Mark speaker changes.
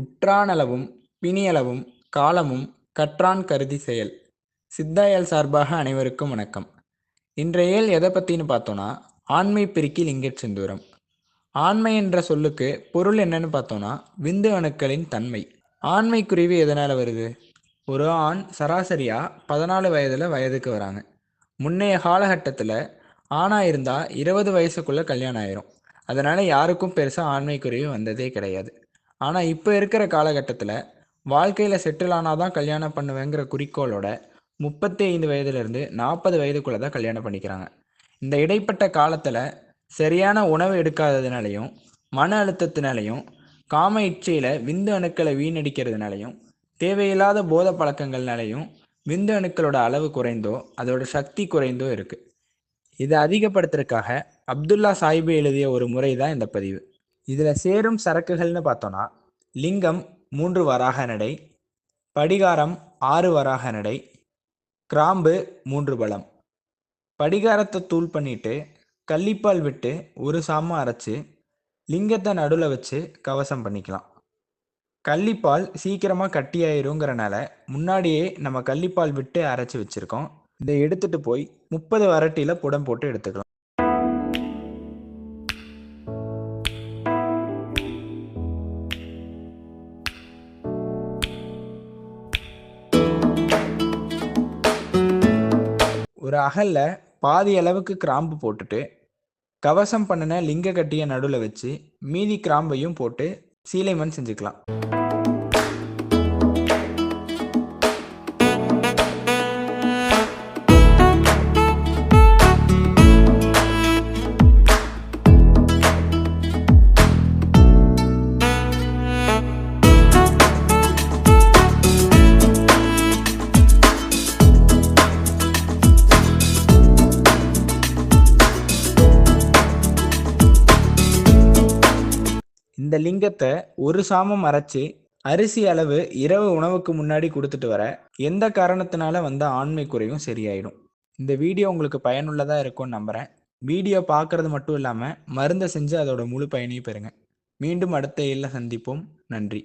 Speaker 1: உற்றானளவும் பிணியளவும் காலமும் கற்றான் கருதி செயல். சித்தாயல் சார்பாக அனைவருக்கும் வணக்கம். இன்றைய இயல் எதை பற்றின்னு பார்த்தோன்னா ஆண்மை பெருக்கி லிங்கச் செந்தூரம். ஆண்மை என்ற சொல்லுக்கு பொருள் என்னன்னு பார்த்தோன்னா விந்து அணுக்களின் தன்மை. ஆண்மை குருவி எதனால் வருது? ஒரு ஆண் சராசரியாக பதினாலு வயதில் வயதுக்கு வராங்க. முன்னைய காலகட்டத்தில் ஆணாக இருந்தால் இருபது வயசுக்குள்ளே கல்யாணம் ஆயிரும். அதனால் யாருக்கும் பெருசாக ஆண்மைக்குருவி வந்ததே கிடையாது. ஆனால் இப்போ இருக்கிற காலகட்டத்தில் வாழ்க்கையில் செட்டில் ஆனால் தான் கல்யாணம் பண்ணுவேங்கிற குறிக்கோளோட முப்பத்தி ஐந்து வயதுலேருந்து நாற்பது வயதுக்குள்ளே தான் கல்யாணம் பண்ணிக்கிறாங்க. இந்த இடைப்பட்ட காலத்தில் சரியான உணவு எடுக்காததுனாலையும் மன அழுத்தத்தினாலையும் காம இச்சையில் விந்து அணுக்களை வீணடிக்கிறதுனாலையும் தேவையில்லாத போத பழக்கங்கள்னாலையும் விந்து அணுக்களோட அளவு குறைந்தோ அதோட சக்தி குறைந்தோ இருக்குது இதை அதிகப்படுத்துறதுக்காக அப்துல்லா சாஹிபு எழுதிய ஒரு முறை தான் இந்த பதிவு. இதில் சேரும் சரக்குகள்னு பார்த்தோன்னா லிங்கம் மூன்று வராக நடை படிகாரம் ஆறு வராக நடை கிராம்பு மூன்று பலம் படிகாரத்தை தூள் பண்ணிட்டு கள்ளிப்பால் விட்டு ஒரு சாமம் அரைச்சு லிங்கத்தை நடுவில் வச்சு கவசம் பண்ணிக்கலாம். கள்ளிப்பால் சீக்கிரமாக கட்டியாயிருங்கிறனால முன்னாடியே நம்ம கள்ளிப்பால் விட்டு அரைச்சி வச்சுருக்கோம். இதை எடுத்துகிட்டு போய் முப்பது வரட்டியில் புடம் போட்டு எடுத்துக்கலாம். ஒரு அகல்ல பாதி அளவுக்கு கிராம்பு போட்டுட்டு கவசம் பண்ணின லிங்க கட்டிய நடுவில் வச்சு மீதி கிராம்பையும் போட்டு சீலைமண் செஞ்சுக்கலாம். இந்த லிங்கத்தை ஒரு சாமம் அரைச்சு அரிசி அளவு இரவு உணவுக்கு முன்னாடி கொடுத்துட்டு வர எந்த காரணத்தினால வந்த ஆண்மை குறையும் சரியாயிடும். இந்த வீடியோ உங்களுக்கு பயனுள்ளதாக இருக்கும்னு நம்புகிறேன் வீடியோ பார்க்குறது மட்டும் இல்லாமல் மருந்தை செஞ்சு அதோட முழு பயனையும் பெறுங்க. மீண்டும் அடுத்த இல்ல சந்திப்போம். நன்றி.